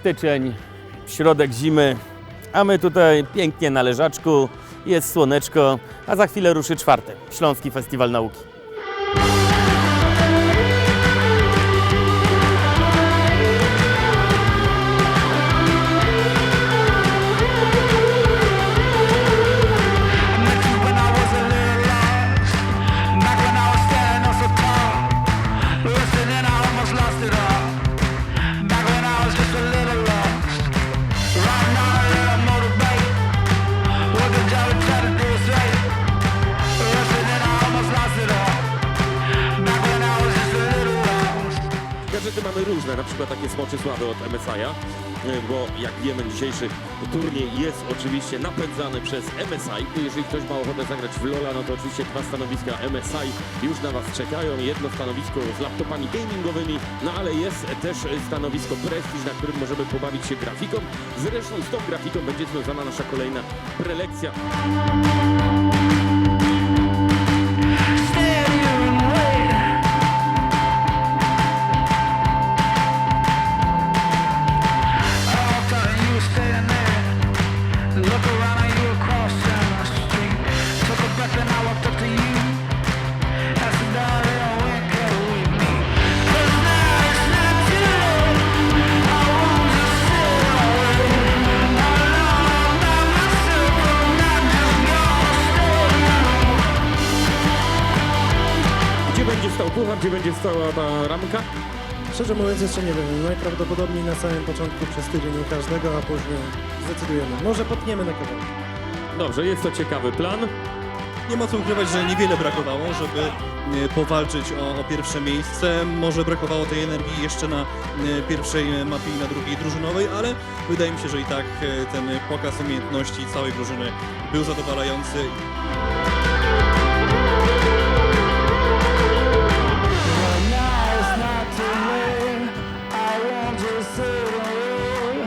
Styczeń, środek zimy, a my tutaj pięknie na leżaczku, jest słoneczko, a za chwilę ruszy czwarty, Śląski Festiwal Nauki. Gadżety mamy różne, na przykład takie smocze sławy od MSI-a, y, bo jak wiemy dzisiejszy turniej jest oczywiście napędzany przez MSI. Jeżeli ktoś ma ochotę zagrać w LoLa, no to oczywiście dwa stanowiska MSI już na Was czekają. Jedno stanowisko z laptopami gamingowymi, no ale jest też stanowisko Prestige, na którym możemy pobawić się grafiką. Zresztą z tą grafiką będzie związana nasza kolejna prelekcja. Będzie stał puchar, gdzie będzie stała ta ramka? Szczerze mówiąc jeszcze nie wiem, najprawdopodobniej na samym początku przez tydzień u każdego, a później zdecydujemy. Może potniemy na kawałek. Dobrze, jest to ciekawy plan. Nie ma co ukrywać, że niewiele brakowało, żeby e, powalczyć o, o pierwsze miejsce. Może brakowało tej energii jeszcze na e, pierwszej mapie i na drugiej drużynowej, ale wydaje mi się, że i tak e, ten pokaz umiejętności całej drużyny był zadowalający.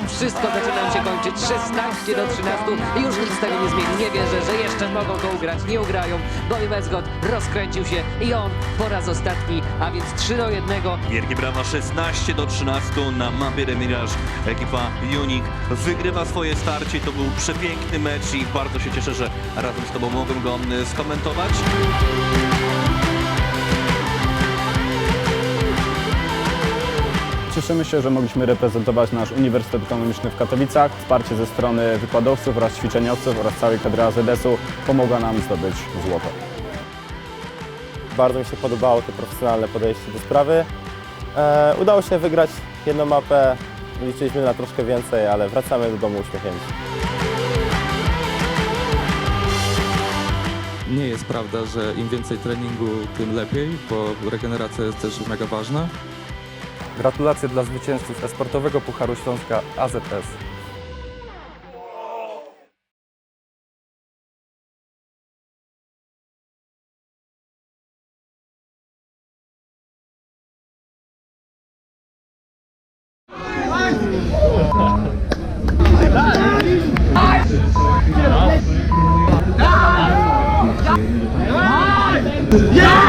Wszystko zaczyna kończyć 16 do 13 i już nic tego nie zmieni. Nie wierzę, że jeszcze mogą to ugrać. Nie ugrają. Bobby Westcott rozkręcił się i on po raz ostatni, a więc 3 do 1. Wielkie brawa 16 do 13 na mapie The Mirage. Ekipa Unique wygrywa swoje starcie. To był przepiękny mecz i bardzo się cieszę, że razem z Tobą mogłem go y, skomentować. Cieszymy się, że mogliśmy reprezentować nasz Uniwersytet Ekonomiczny w Katowicach. Wsparcie ze strony wykładowców oraz ćwiczeniowców oraz całej kadry AZS-u pomogła nam zdobyć złoto. Bardzo mi się podobało to profesjonalne podejście do sprawy. E, udało się wygrać jedną mapę, liczyliśmy na troszkę więcej, ale wracamy do domu uśmiechnięci. Nie jest prawda, że im więcej treningu, tym lepiej, bo regeneracja jest też mega ważna. Gratulacje dla zwycięzców esportowego Pucharu Śląska AZS. Yeah!